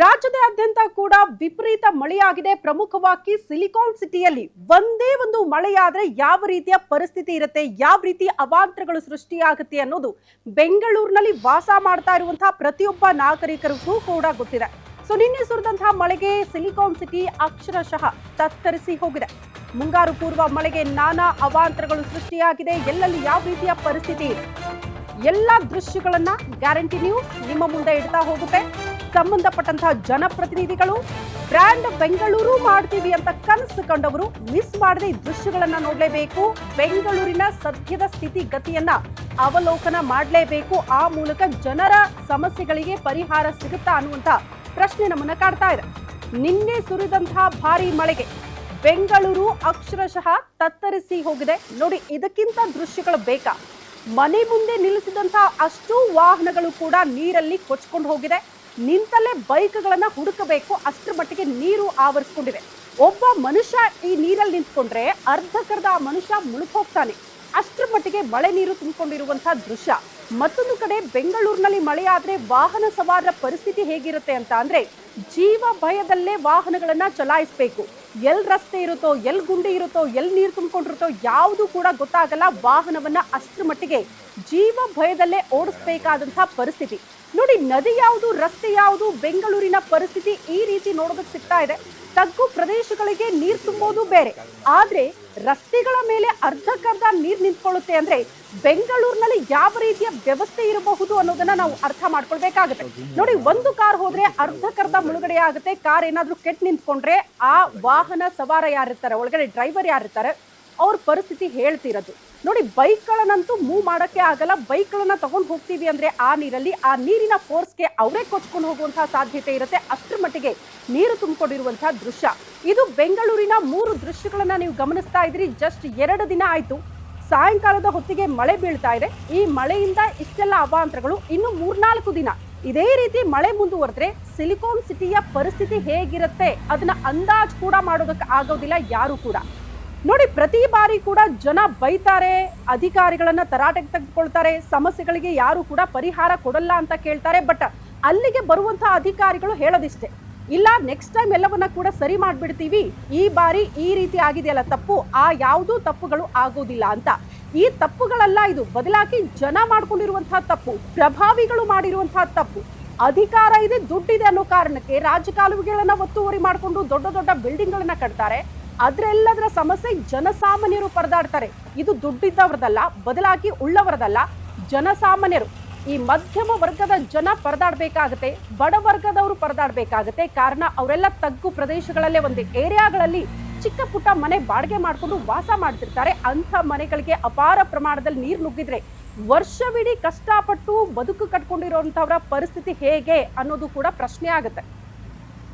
ರಾಜ್ಯದಾದ್ಯಂತ ಕೂಡ ವಿಪರೀತ ಮಳೆಯಾಗಿದೆ. ಪ್ರಮುಖವಾಗಿ ಸಿಲಿಕಾನ್ ಸಿಟಿಯಲ್ಲಿ ಒಂದೇ ಒಂದು ಮಳೆಯಾದ್ರೆ ಯಾವ ರೀತಿಯ ಪರಿಸ್ಥಿತಿ ಇರುತ್ತೆ? ಯಾವ ರೀತಿ ಅವಾಂತರಗಳು ಸೃಷ್ಟಿಯಾಗುತ್ತೆ ಅನ್ನೋದು ಬೆಂಗಳೂರಿನಲ್ಲಿ ವಾಸ ಮಾಡ್ತಾ ಇರುವಂತಹ ಪ್ರತಿಯೊಬ್ಬ ನಾಗರಿಕರಿಗೂ ಕೂಡ ಗೊತ್ತಿದೆ. ಸೊ, ನಿನ್ನೆ ಸುರಿದಂತಹ ಮಳೆಗೆ ಸಿಲಿಕಾನ್ ಸಿಟಿ ಅಕ್ಷರಶಃ ತತ್ತರಿಸಿ ಹೋಗಿದೆ. ಮುಂಗಾರು ಪೂರ್ವ ಮಳೆಗೆ ನಾನಾ ಅವಾಂತರಗಳು ಸೃಷ್ಟಿಯಾಗಿದೆ. ಎಲ್ಲೆಲ್ಲಿ ಯಾವ ರೀತಿಯ ಪರಿಸ್ಥಿತಿ ಇದೆ? ಎಲ್ಲ ದೃಶ್ಯಗಳನ್ನ ಗ್ಯಾರಂಟಿ ನ್ಯೂಸ್ ನಿಮ್ಮ ಮುಂದೆ ಇಡ್ತಾ ಹೋಗುತ್ತೆ. ಸಂಬಂಧಪಟ್ಟಂತಹ ಜನಪ್ರತಿನಿಧಿಗಳು ಬ್ರ್ಯಾಂಡ್ ಬೆಂಗಳೂರು ಮಾಡ್ತೀವಿ ಅಂತ ಕನಸು ಕಂಡವರು ಮಿಸ್ ಮಾಡದೆ ಈ ದೃಶ್ಯಗಳನ್ನ ನೋಡಲೇಬೇಕು. ಬೆಂಗಳೂರಿನ ಸದ್ಯದ ಸ್ಥಿತಿ ಗತಿಯನ್ನ ಅವಲೋಕನ ಮಾಡಲೇಬೇಕು. ಆ ಮೂಲಕ ಜನರ ಸಮಸ್ಯೆಗಳಿಗೆ ಪರಿಹಾರ ಸಿಗುತ್ತಾ ಅನ್ನುವಂತ ಪ್ರಶ್ನೆ ನಮ್ಮನ್ನ ಕಾಡ್ತಾ ಇದೆ. ನಿನ್ನೆ ಸುರಿದಂತಹ ಭಾರಿ ಮಳೆಗೆ ಬೆಂಗಳೂರು ಅಕ್ಷರಶಃ ತತ್ತರಿಸಿ ಹೋಗಿದೆ. ನೋಡಿ, ಇದಕ್ಕಿಂತ ದೃಶ್ಯಗಳು ಬೇಕಾ? ಮನೆ ಮುಂದೆ ನಿಲ್ಲಿಸಿದಂತಹ ಅಷ್ಟು ವಾಹನಗಳು ಕೂಡ ನೀರಲ್ಲಿ ಕೊಚ್ಕೊಂಡು ಹೋಗಿದೆ. ನಿಂತಲ್ಲೇ ಬೈಕ್ಗಳನ್ನ ಹುಡುಕಬೇಕು. ಅಷ್ಟರ ಮಟ್ಟಿಗೆ ನೀರು ಆವರಿಸ್ಕೊಂಡಿದೆ ಒಬ್ಬ ಮನುಷ್ಯ ಈ ನೀರಲ್ಲಿ ನಿಂತ್ಕೊಂಡ್ರೆ ಅರ್ಧಕರ್ಧ ಆ ಮನುಷ್ಯ ಮುಳುಗೋಗ್ತಾನೆ ಅಷ್ಟರ ಮಟ್ಟಿಗೆ ಮಳೆ ನೀರು ತುಂಬಿಕೊಂಡಿರುವಂತಹ ದೃಶ್ಯ. ಮತ್ತೊಂದು ಕಡೆ ಬೆಂಗಳೂರಿನಲ್ಲಿ ಮಳೆ ವಾಹನ ಸವಾರರ ಪರಿಸ್ಥಿತಿ ಹೇಗಿರುತ್ತೆ ಅಂತ ಅಂದ್ರೆ ಜೀವ ಭಯದಲ್ಲೇ ವಾಹನಗಳನ್ನ ಚಲಾಯಿಸಬೇಕು. ಎಲ್ ರಸ್ತೆ ಇರುತ್ತೋ, ಎಲ್ ಗುಂಡಿ ಇರುತ್ತೋ, ಎಲ್ ನೀರು ತುಂಬಿಕೊಂಡಿರುತ್ತೋ ಯಾವುದು ಕೂಡ ಗೊತ್ತಾಗಲ್ಲ ವಾಹನವನ್ನ ಅಷ್ಟರ ಮಟ್ಟಿಗೆ ಜೀವ ಭಯದಲ್ಲೇ ಓಡಿಸ್ಬೇಕಾದಂತಹ ಪರಿಸ್ಥಿತಿ. ನೋಡಿ, ನದಿ ಯಾವುದು, ರಸ್ತೆ ಯಾವುದು, ಬೆಂಗಳೂರಿನ ಪರಿಸ್ಥಿತಿ ಈ ರೀತಿ ನೋಡೋದಕ್ಕೆ ಸಿಗ್ತಾ ಇದೆ. ತಗ್ಗು ಪ್ರದೇಶಗಳಿಗೆ ನೀರು ತುಂಬೋದು ಬೇರೆ. ಆದ್ರೆ ರಸ್ತೆಗಳ ಮೇಲೆ ಅರ್ಧಕ್ಕರ್ಧ ನೀರು ನಿಂತ್ಕೊಳ್ಳುತ್ತೆ ಅಂದ್ರೆ ಬೆಂಗಳೂರಿನಲ್ಲಿ ಯಾವ ರೀತಿಯ ವ್ಯವಸ್ಥೆ ಇರಬಹುದು ಅನ್ನೋದನ್ನ ನಾವು ಅರ್ಥ ಮಾಡ್ಕೊಳ್ಬೇಕಾಗುತ್ತೆ. ನೋಡಿ, ಒಂದು ಕಾರ್ ಹೋದ್ರೆ ಅರ್ಧಕ್ಕರ್ಧ ಮುಳುಗಡೆ ಆಗುತ್ತೆ. ಕಾರ್ ಏನಾದ್ರೂ ಕೆಟ್ಟ ನಿಂತ್ಕೊಂಡ್ರೆ ಆ ವಾಹನ ಸವಾರ ಯಾರಿರ್ತಾರೆ? ಒಳಗಡೆ ಡ್ರೈವರ್ ಯಾರಿರ್ತಾರೆ? ಅವ್ರ ಪರಿಸ್ಥಿತಿ ಹೇಳ್ತಿರೋದು. ನೋಡಿ, ಬೈಕ್ಗಳನ್ನಂತೂ ಮೂವ್ ಮಾಡೋಕ್ಕೆ ಆಗಲ್ಲ. ಬೈಕ್ಗಳನ್ನ ತಗೊಂಡು ಹೋಗ್ತೀವಿ ಅಂದರೆ ಆ ನೀರಲ್ಲಿ, ಆ ನೀರಿನ ಫೋರ್ಸ್ಗೆ ಅವರೇ ಕೊಚ್ಕೊಂಡು ಹೋಗುವಂತಹ ಸಾಧ್ಯತೆ ಇರುತ್ತೆ. ಅಷ್ಟರ ಮಟ್ಟಿಗೆ ನೀರು ತುಂಬಿಕೊಂಡಿರುವಂತಹ ದೃಶ್ಯ. ಇದು ಬೆಂಗಳೂರಿನ ಮೂರು ದೃಶ್ಯಗಳನ್ನು ನೀವು ಗಮನಿಸ್ತಾ ಇದ್ರಿ. ಜಸ್ಟ್ ಎರಡು ದಿನ ಆಯಿತು. ಸಾಯಂಕಾಲದ ಹೊತ್ತಿಗೆ ಮಳೆ ಬೀಳ್ತಾ ಇದೆ. ಈ ಮಳೆಯಿಂದ ಇಷ್ಟೆಲ್ಲ ಅವಾಂತರಗಳು ಇನ್ನು ಮೂರ್ನಾಲ್ಕು ದಿನ. ಇದೇ ರೀತಿ ಮಳೆ ಮುಂದುವರೆದ್ರೆ ಸಿಲಿಕಾನ್ ಸಿಟಿಯ ಪರಿಸ್ಥಿತಿ ಹೇಗಿರುತ್ತೆ? ಅದನ್ನ ಅಂದಾಜು ಕೂಡ ಮಾಡೋದಕ್ಕೆ ಆಗೋದಿಲ್ಲ ಯಾರು ಕೂಡ. ನೋಡಿ, ಪ್ರತಿ ಬಾರಿ ಕೂಡ ಜನ ಬೈತಾರೆ, ಅಧಿಕಾರಿಗಳನ್ನ ತರಾಟೆಗೆ ತೆಗೆದುಕೊಳ್ತಾರೆ, ಸಮಸ್ಯೆಗಳಿಗೆ ಯಾರು ಕೂಡ ಪರಿಹಾರ ಕೊಡಲ್ಲ ಅಂತ ಕೇಳ್ತಾರೆ, ಬಟ್ ಅಲ್ಲಿಗೆ ಬರುವಂತಹ ಅಧಿಕಾರಿಗಳು ಹೇಳೋದಿಷ್ಟೇ. ಇಲ್ಲ ನೆಕ್ಸ್ಟ್ ಟೈಮ್ ಎಲ್ಲವನ್ನ ಕೂಡ ಸರಿ ಮಾಡಿಬಿಡ್ತೀವಿ, ಈ ಬಾರಿ ಈ ರೀತಿ ಆಗಿದೆಯಲ್ಲ ತಪ್ಪು, ಆ ಯಾವುದೂ ತಪ್ಪುಗಳು ಆಗೋದಿಲ್ಲ ಅಂತ. ಈ ತಪ್ಪುಗಳಲ್ಲ ಇದು, ಬದಲಾಗಿ ಜನ ಮಾಡ್ಕೊಂಡಿರುವಂತಹ ತಪ್ಪು, ಪ್ರಭಾವಿಗಳು ಮಾಡಿರುವಂತಹ ತಪ್ಪು, ಅಧಿಕಾರ ಇದೆ, ದುಡ್ಡಿದೆ ಅನ್ನೋ ಕಾರಣಕ್ಕೆ ರಾಜಕಾಲುವೆಗಳನ್ನ ಒತ್ತುವರಿ ಮಾಡಿಕೊಂಡು ದೊಡ್ಡ ದೊಡ್ಡ ಬಿಲ್ಡಿಂಗ್ಗಳನ್ನ ಕಟ್ತಾರೆ. ಅದ್ರೆಲ್ಲದರ ಸಮಸ್ಯೆ ಜನಸಾಮಾನ್ಯರು ಪರದಾಡ್ತಾರೆ. ಇದು ದುಡ್ಡಿದ್ದವ್ರದಲ್ಲ, ಬದಲಾಗಿ ಉಳ್ಳವರದಲ್ಲ, ಜನಸಾಮಾನ್ಯರು. ಈ ಮಧ್ಯಮ ವರ್ಗದ ಜನ ಪರದಾಡ್ಬೇಕಾಗತ್ತೆ, ಬಡ ವರ್ಗದವರು ಪರದಾಡ್ಬೇಕಾಗತ್ತೆ. ಕಾರಣ ಅವರೆಲ್ಲ ತಗ್ಗು ಪ್ರದೇಶಗಳಲ್ಲೇ ಒಂದು. ಏರಿಯಾಗಳಲ್ಲಿ ಚಿಕ್ಕ ಪುಟ್ಟ ಮನೆ ಬಾಡಿಗೆ ಮಾಡಿಕೊಂಡು ವಾಸ ಮಾಡ್ತಿರ್ತಾರೆ. ಅಂಥ ಮನೆಗಳಿಗೆ ಅಪಾರ ಪ್ರಮಾಣದಲ್ಲಿ ನೀರು ನುಗ್ಗಿದ್ರೆ ವರ್ಷವಿಡೀ ಕಷ್ಟಪಟ್ಟು ಬದುಕು ಕಟ್ಕೊಂಡಿರುವಂಥವ್ರ ಪರಿಸ್ಥಿತಿ ಹೇಗೆ ಅನ್ನೋದು ಕೂಡ ಪ್ರಶ್ನೆ ಆಗುತ್ತೆ.